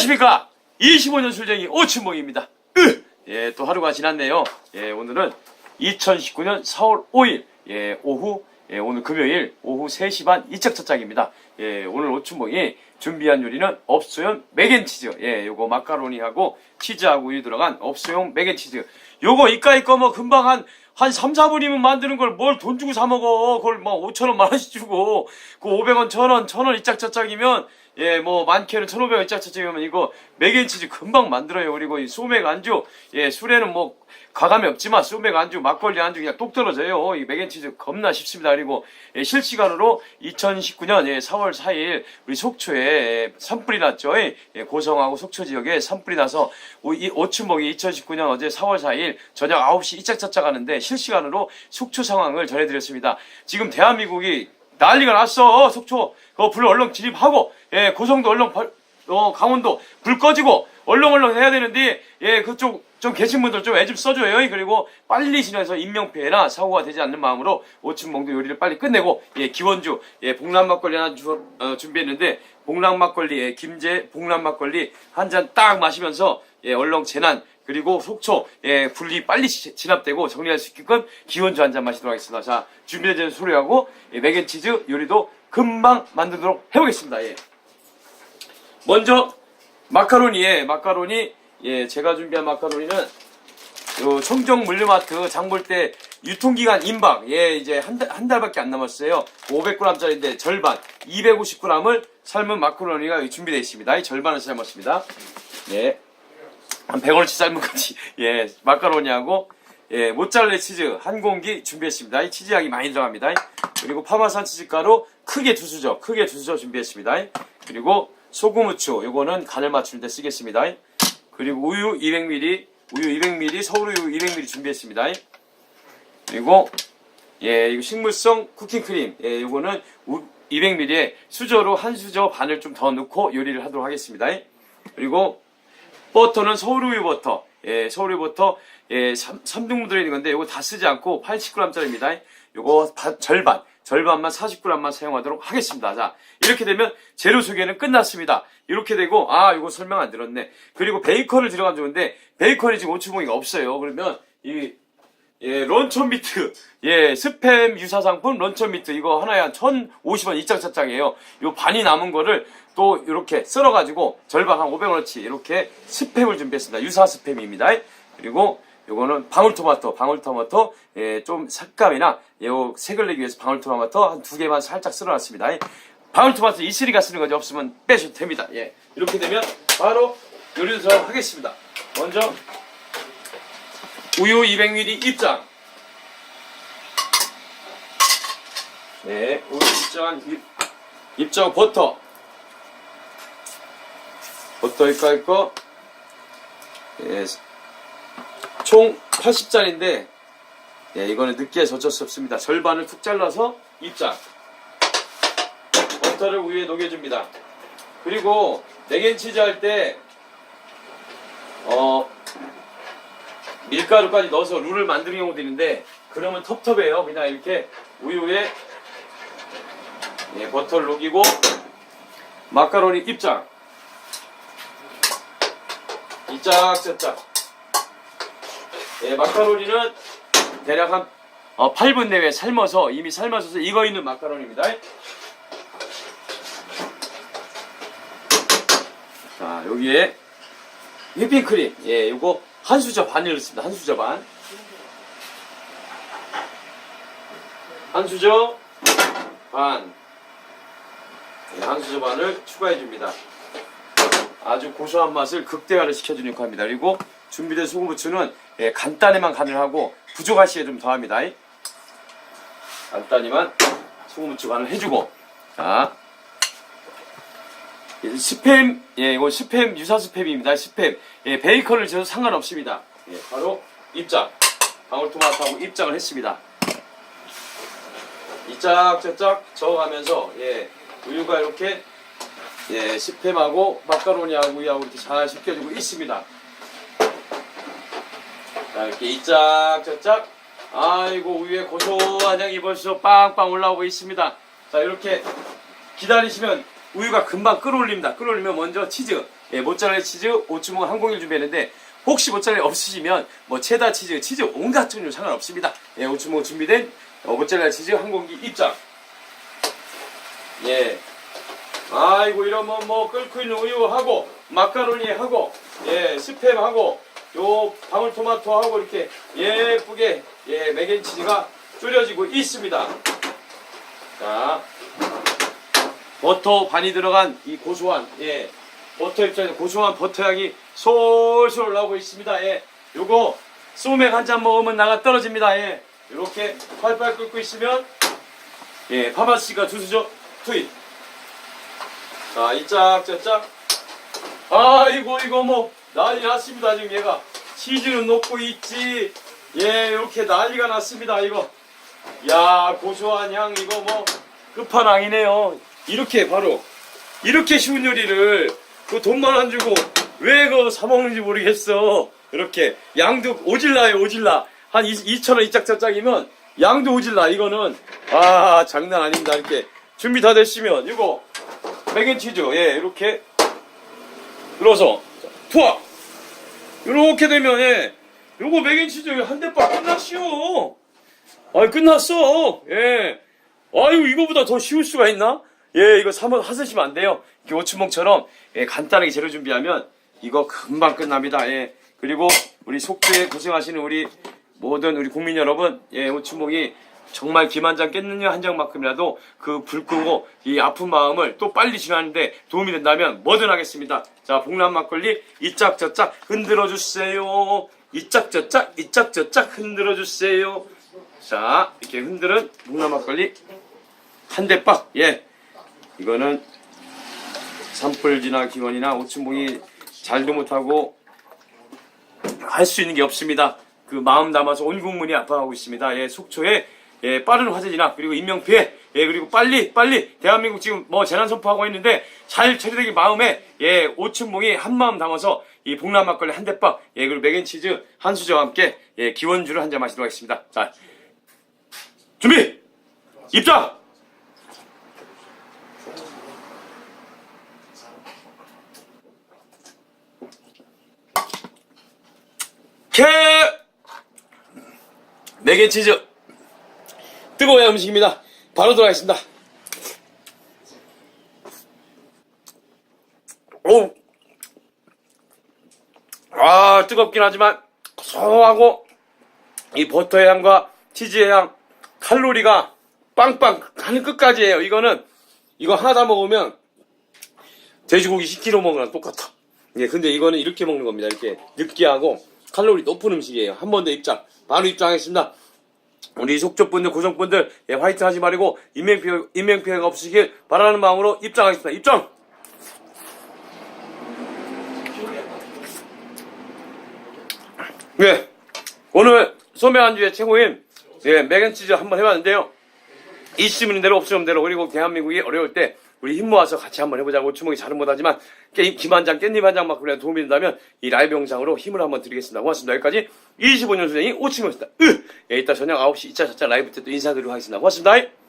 안녕하십니까? 25년 술쟁이 오춘봉입니다. 으! 예, 또 하루가 지났네요. 예, 오늘은 2019년 4월 5일 예, 오후 예, 오늘 금요일 오후 3시 반 이적 첫장입니다. 예, 오늘 오춘봉이 준비한 요리는 업소용 맥앤치즈. 예, 요거 마카로니하고 치즈하고 우유 들어간 업소용 맥앤치즈. 요거 이까이 거뭐 금방 한 한 3, 4분이면 만드는 걸 뭘 돈 주고 사 먹어. 그걸 뭐 5천원 만 원씩 주고 그 500원, 1000원, 1000원 이짝저짝이면 예, 뭐 많게는 1,500원 이짝저짝이면 이거 맥앤치즈 금방 만들어요. 그리고 이 소맥 안주 예, 술에는 뭐 가감이 없지만 소맥 안주, 막걸리 안주 그냥 똑 떨어져요. 이 맥앤치즈 겁나 쉽습니다. 그리고 예, 실시간으로 2019년 예, 4월 4일 우리 속초에 예, 산불이 났죠. 예, 고성하고 속초 지역에 산불이 나서 오- 이 오춘봉이 2019년 어제 4월 4일 저녁 9시 이짝저짝 하는데 실시간으로 속초 상황을 전해드렸습니다. 지금 대한민국이 난리가 났어. 속초. 그거 불 얼른 진입하고 예 고성도 벌- 어 강원도 불 꺼지고 얼렁얼렁 해야 되는데 예 그쪽 좀 계신 분들 좀 애 좀 써줘요. 그리고 빨리 진화해서 인명피해나 사고가 되지 않는 마음으로 오춘봉도 요리를 빨리 끝내고 예 기원주 예 복남 막걸리 하나 주, 어, 준비했는데 복남 막걸리 예, 김제 복남 막걸리 한 잔 딱 마시면서 예 얼렁 재난 그리고 속초 예 분리 빨리 지- 진압되고 정리할 수 있게끔 기원주 한 잔 마시도록 하겠습니다. 자 준비된 소리하고 예, 맥앤치즈 요리도 금방 만들도록 해보겠습니다. 예. 먼저 마카로니에 마카로니 예 제가 준비한 마카로니는 요 청정 물류마트 장 볼 때 유통기간 임박 예 이제 한, 달, 한 달밖에 안 남았어요 500g짜리인데 절반 250g을 삶은 마카로니가 준비되어 있습니다 이 절반을 삶았습니다 예. 한 100원어치 삶은 거지. 예, 마카로니하고, 예, 모짜렐라 치즈 한 공기 준비했습니다. 이 치즈향이 많이 들어갑니다. 그리고 파마산 치즈가루 크게 두 수저, 크게 두 수저 준비했습니다. 그리고 소금 후추, 요거는 간을 때 쓰겠습니다. 그리고 우유 200ml, 우유 200ml, 서울우유 200ml 준비했습니다. 그리고, 예, 이거 식물성 쿠킹크림, 예, 요거는 200ml에 수저로 한 수저 반을 좀 더 넣고 요리를 하도록 하겠습니다. 그리고 버터는 서울우유 버터. 예, 서울우유 버터. 예, 3, 등분 들어있는 건데, 이거 다 쓰지 않고 80g짜리입니다. 요거 반- 절반, 절반만 40g만 사용하도록 하겠습니다. 자, 이렇게 되면 재료 소개는 끝났습니다. 이렇게 되고, 아, 이거 설명 안 들었네. 그리고 베이컨을 들어가면 좋은데, 베이컨이 지금 오추봉이가 없어요. 그러면, 이, 예, 런천 미트. 예, 스팸 유사 상품 런천 미트. 이거 하나에 한 1,050원 이장차장이에요. 요 반이 남은 거를 또 이렇게 썰어가지고 절반 한 500원어치 이렇게 스팸을 준비했습니다. 유사 스팸입니다. 그리고 요거는 방울토마토, 방울토마토, 예, 좀 색감이나 요 색을 내기 위해서 방울토마토 한 두 개만 살짝 썰어놨습니다. 방울토마토 이슬이가 쓰는 거지 없으면 빼셔도 됩니다. 예, 이렇게 되면 바로 요리를 들어가겠습니다. 먼저 우유 200ml 입장. 네, 우유 입장한 입, 입장 버터. 버터 있까 있고, 예, 총 80잔인데, 예, 이거는 느끼해서 어쩔 수 없습니다. 절반을 툭 잘라서 입장. 버터를 우유에 녹여줍니다. 그리고 냉앤치즈 할 때, 어, 밀가루까지 넣어서 룰을 만드는 경우도 있는데 그러면 텁텁해요. 그냥 이렇게 우유에 예, 버터를 녹이고 마카로니 입장 이짝저짝 예, 마카로니는 대략 한 어, 8분 내외 삶아서 이미 삶아서 익어 있는 마카로니입니다. 자 여기에 휘핑크림 예 요거 한 수저 반을 넣습니다. 한 수저 반 한 수저 반. 예, 한 수저 반을 추가해 줍니다. 아주 고소한 맛을 극대화를 시켜주는 역할입니다. 그리고 준비된 소금 후추는 예, 간단히만 간을 하고 부족할 시에 좀 더합니다. 간단히만 소금 후추 간을 해주고. 자 예, 스팸, 예, 이거 스팸, 유사 스팸입니다. 스팸. 예, 베이컨을 줘도 상관없습니다. 예, 바로 입장. 방울토마토하고 입장을 했습니다. 이짝저짝 저어가면서, 예, 우유가 이렇게, 예, 스팸하고 마카로니하고 우유하고 이렇게 잘 섞여지고 있습니다. 자, 이렇게 이짝저짝. 아이고, 우유에 고소한 향이 벌써 빵빵 올라오고 있습니다. 자, 이렇게 기다리시면 우유가 금방 끓어올립니다. 끓어올리면 먼저 치즈, 예, 모짜렐라 치즈 5주먹 항공일 준비했는데 혹시 모짜렐라 없으시면 뭐 체다 치즈, 치즈 온갖 종류 상관없습니다. 예, 5주먹 준비된 어, 모짜렐라 치즈 한 공기 입장. 예. 아이고 이러면 뭐 끓고 있는 우유하고 마카로니하고 예 스팸하고 요 방울토마토하고 이렇게 예쁘게 예 맥앤치즈가 졸여지고 있습니다. 자 버터 반이 들어간 이 고소한 예 버터 입장에서 고소한 버터 향이 솔솔 나오고 있습니다. 예 요거 소맥 한 잔 먹으면 나가 떨어집니다. 예 이렇게 팔팔 끓고 있으면 예두 수저 투입. 자, 이 짝, 저 짝. 아이고, 이거 뭐, 난리 났습니다, 지금 얘가. 치즈는 녹고 있지. 예, 이렇게 난리가 났습니다, 이거. 야, 고소한 향, 이거 뭐, 끝판왕이네요. 이렇게 바로, 이렇게 쉬운 요리를, 그 돈만 안 주고, 왜 그거 사 먹는지 모르겠어. 이렇게, 양도 오질라요, 오질라. 한 2,000원 이 짝, 저 짝이면, 양도 오질라. 이거는, 아, 장난 아닙니다. 이렇게. 준비 다 됐으면, 이거, 맥앤치즈 예 이렇게 눌러서 투하 이렇게 되면 예 요거 맥앤치즈 한 대빵 끝났시오 아이 끝났어 예 아유 이거보다 더 쉬울 수가 있나 예 이거 사면 하시면 안 돼요 이렇게 오춘몽처럼 예 간단하게 재료 준비하면 이거 금방 끝납니다 예 그리고 우리 속초에 고생하시는 우리 모든 우리 국민 여러분 예 오춘몽이 정말 김한장 깼느냐 한 장만큼이라도 그 불 끄고 이 아픈 마음을 또 빨리 지나는데 도움이 된다면 뭐든 하겠습니다. 자, 복남 막걸리 이짝 저짝 흔들어 주세요. 이짝 저짝 이짝 저짝 흔들어 주세요. 자, 이렇게 흔들은 복남 막걸리 한 대박. 예. 이거는 산불지나 기원이나 오춘봉이 잘도 못하고 할 수 있는 게 없습니다. 그 마음 담아서 온 국민이 아파하고 있습니다. 예, 속초에 예, 빠른 화재 진화 그리고 인명 피해 예, 그리고 빨리 빨리 대한민국 지금 뭐 재난 선포하고 있는데 잘 처리되기 마음에 예, 오춘봉이 한 마음 담아서 이 복남 막걸리 한 대박 예, 그리고 맥앤치즈 한 수저와 함께 예, 기원주를 한 잔 마시도록 하겠습니다. 자, 준비 입장. 캐 맥앤치즈 뜨거워야 음식입니다. 바로 들어가겠습니다. 오, 아 뜨겁긴 하지만 고소하고 이 버터의 향과 치즈의 향, 칼로리가 빵빵 하는 끝까지예요. 이거는 이거 하나 다 먹으면 돼지고기 10kg 먹는 거랑 똑같아. 예, 근데 이거는 이렇게 먹는 겁니다. 이렇게 느끼하고 칼로리 높은 음식이에요. 한 번 더 입장. 바로 입장하겠습니다. 우리 속초분들, 고성분들, 예, 화이팅 하지 말고, 인명피해, 인명피해가 없으시길 바라는 마음으로 입장하겠습니다. 입장! 예, 오늘 소매 안주의 최고인, 예, 맥앤치즈 한번 해봤는데요. 있으면 대로 없으면 대로 그리고 대한민국이 어려울 때 우리 힘 모아서 같이 한번 해보자고 주먹이 잘은 못하지만 게임 김한 장 깻잎 한 장만큼 이라도 도움이 된다면 이 라이브 영상으로 힘을 한번 드리겠습니다. 고맙습니다. 여기까지 25년 수행이 오치명입니다. 으! 예, 이따 저녁 9시 2차 4차 라이브 때 또 인사드리도록 하겠습니다. 고맙습니다.